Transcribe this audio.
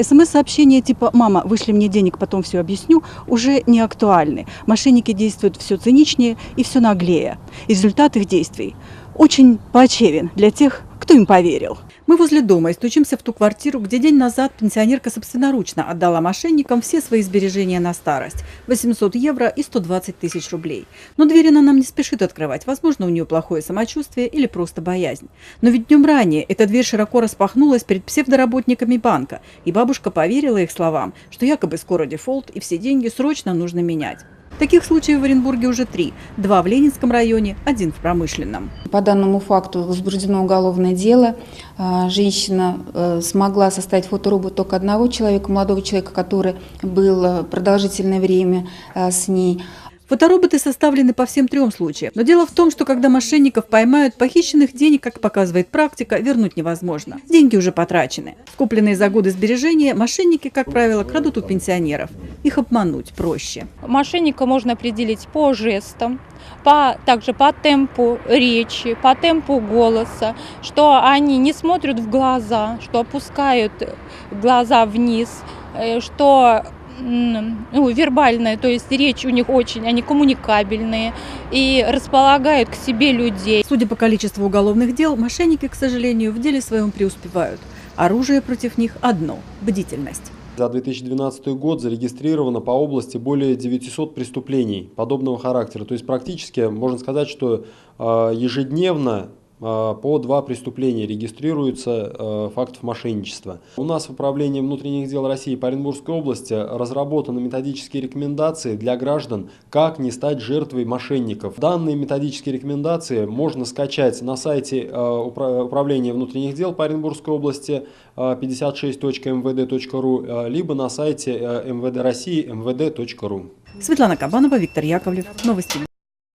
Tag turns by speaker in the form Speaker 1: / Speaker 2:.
Speaker 1: СМС-сообщения типа «мама, вышли мне денег, потом все объясню» уже не актуальны. Мошенники действуют все циничнее и все наглее. Результат их действий очень поочевен для тех, кто им поверил. Мы возле дома и стучимся в ту квартиру, где день назад пенсионерка собственноручно отдала мошенникам все свои сбережения на старость – 800 евро и 120 тысяч рублей. Но дверь она нам не спешит открывать, возможно, у нее плохое самочувствие или просто боязнь. Но ведь днем ранее эта дверь широко распахнулась перед псевдоработниками банка, и бабушка поверила их словам, что якобы скоро дефолт и все деньги срочно нужно менять. Таких случаев в Оренбурге уже три. Два в Ленинском районе, один в промышленном.
Speaker 2: По данному факту возбуждено уголовное дело. А, Женщина э, смогла составить фоторобот только одного человека, молодого человека, который был э, продолжительное время э, с ней.
Speaker 1: Фотороботы составлены по всем трем случаям. Но дело в том, что когда мошенников поймают, похищенных денег, как показывает практика, вернуть невозможно. Деньги уже потрачены. Скупленные за годы сбережения мошенники, как правило, крадут у пенсионеров. Их обмануть проще.
Speaker 3: Мошенника можно определить по жестам, по, также по темпу речи, по темпу голоса, что они не смотрят в глаза, что опускают глаза вниз, э, что ну, вербальная, то есть речь у них очень, они коммуникабельные и располагают к себе людей.
Speaker 1: Судя по количеству уголовных дел, мошенники, к сожалению, в деле своем преуспевают. Оружие против них одно – бдительность.
Speaker 4: За 2012 год зарегистрировано по области более 900 преступлений подобного характера. То есть практически можно сказать, что э, ежедневно по два преступления регистрируются э, фактов мошенничества. У нас в Управлении внутренних дел России по Оренбургской области разработаны методические рекомендации для граждан, как не стать жертвой мошенников. Данные методические рекомендации можно скачать на сайте э,Упра- Управления внутренних дел по Оренбургской области э, 56.mvd.ru, э, либо на сайте МВД России mvd.ru.
Speaker 1: Светлана Кабанова, Виктор Яковлев. Новости.